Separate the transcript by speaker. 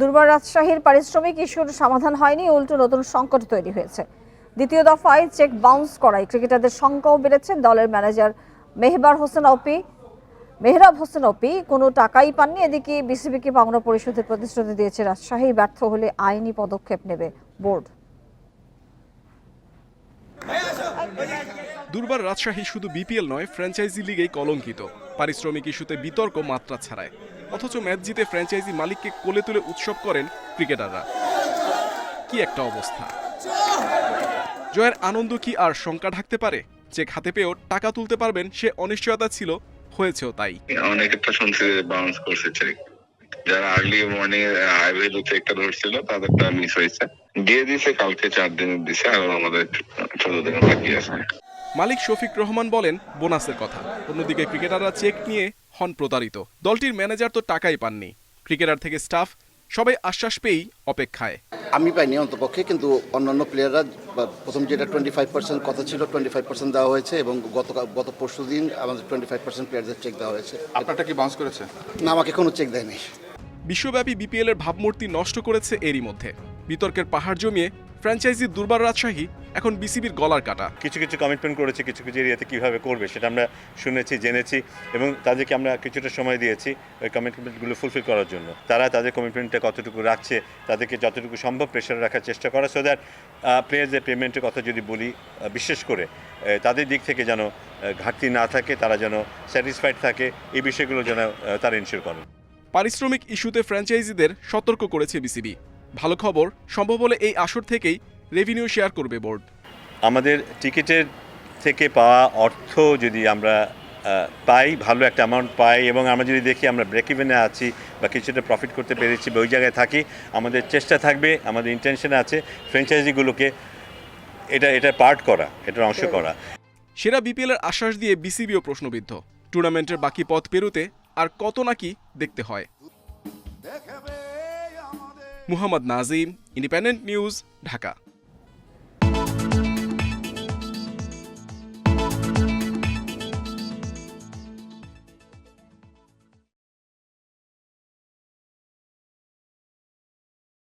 Speaker 1: দুর্বার রাজশাহীর পারিশ্রমিক ইস্যুর সমাধান হয়নি, উল্টো নতুন সংকট তৈরি হয়েছে। দ্বিতীয় দফায় চেক বাউন্স করায় ক্রিকেটারদের সংখ্যাও বেড়েছে। দলের ম্যানেজার মেহবার হোসেন অপি, মেহরাব হোসেন অপি কোনো টাকাই পাননি। এদিকে বিসিবিকে পাওনা পরিশোধের প্রতিশ্রুতি দিয়েছে রাজশাহী, ব্যর্থ হলে আইনি পদক্ষেপ নেবে বোর্ড।
Speaker 2: দুর্বার রাজশাহী শুধু বিপিএল নয়, ফ্র্যাঞ্চাইজি লিগেই কলঙ্কিত। পারিশ্রমিক ইস্যুতে বিতর্ক মাত্রা ছাড়ায়। অথচ ম্যাচ জিতে ফ্র্যাঞ্চাইজি মালিককে কোলে তুলে উৎসব করেন ক্রিকেটাররা। কি একটা অবস্থা। জয়ের আনন্দ কি আর শঙ্কা ঢাকতে পারে? চেক হাতে পেয়েও টাকা তুলতে পারবেন সে অনিশ্চয়তা ছিল হয়েছেও তাই।
Speaker 3: অনেকে তো শুনছি বাউন্স করছে চেক যারা আর্লি মর্নিং হাই ভ্যালু চেকটা ধরছিল তাদেরটা মিস হয়েছে। দিয়ে দিছে কালকে চার দিনের দিছে আর আমাদের চোদ্দ দিন বাকি আছে।
Speaker 2: মালিক শফিক রহমান বলেন বোনাসের কথা। অন্যদিকে ক্রিকেটাররা চেক নিয়ে হন প্রতারিত। দলটির ম্যানেজার তো টাকাই পাননি। ক্রিকেটার থেকে স্টাফ সবাই আশ্বাস পেয়েই অপেক্ষায়।
Speaker 4: আমি পাইনি অন্তপক্ষে কিন্তু অন্যান্য প্লেয়াররা প্রথম যেটা টোয়েন্টি ফাইভ পার্সেন্ট কথা ছিল টোয়েন্টি ফাইভ পার্সেন্ট দেওয়া হয়েছে এবং গত গত পরশু দিন আমাদের টোয়েন্টি ফাইভ পার্সেন্ট প্লেয়ারদের চেক দেওয়া হয়েছে।
Speaker 5: আপনারটা কি বাউন্স করেছে?
Speaker 4: না আমাকে কোনো চেক দেয়নি।
Speaker 2: বিশ্বব্যাপী বিপিএল এর ভাবমূর্তি নষ্ট করেছে এরই মধ্যে। বিতর্কের পাহাড় জমিয়ে ফ্র্যাঞ্চাইজি দুর্বার রাজশাহী এখন বিসিবির গলার কাটা।
Speaker 6: কিছু কিছু কমিটমেন্ট করেছে কিছু কিছু এরিয়াতে কীভাবে করবে সেটা আমরা শুনেছি জেনেছি এবং তাদেরকে আমরা কিছুটা সময় দিয়েছি ওই কমিটমেন্টগুলো ফুলফিল করার জন্য। তারা তাদের কমিটমেন্টটা কতটুকু রাখছে তাদেরকে যতটুকু সম্ভব প্রেশার রাখার চেষ্টা করা সো দ্যাট প্লেয়ারদের পেমেন্টের কথা যদি বলি বিশেষ করে তাদের দিক থেকে যেন ঘাটতি না থাকে তারা যেন স্যাটিসফাইড থাকে এই বিষয়গুলো যেন তারা ইনশিওর করেন।
Speaker 2: পারিশ্রমিক ইস্যুতে ফ্র্যাঞ্চাইজিদের সতর্ক করেছে বিসিবি। ভালো খবর সম্ভব হলে এই আসর থেকেই রেভিনিউ শেয়ার করবে বোর্ড
Speaker 6: আমাদের টিকিটের থেকে পাওয়া অর্থ যদি আমরা পাই ভালো একটা অ্যামাউন্ট পাই এবং আমরা যদি দেখি আমরা ব্রেক ইভেনে আছি বা কিছুটা প্রফিট করতে পেরেছি বা ওই জায়গায় থাকি আমাদের চেষ্টা থাকবে আমাদের ইন্টেনশন আছে ফ্র্যাঞ্চাইজিগুলোকে এটা এটা পার্ট করা এটার অংশ করা।
Speaker 2: সেরা বিপিএল এর আশ্বাস দিয়ে বিসিবিও প্রশ্নবিদ্ধ। টুর্নামেন্টের বাকি পথ পেরোতে আর কত নাকি দেখতে হয়। Muhammad Nazim independent news Dhaka.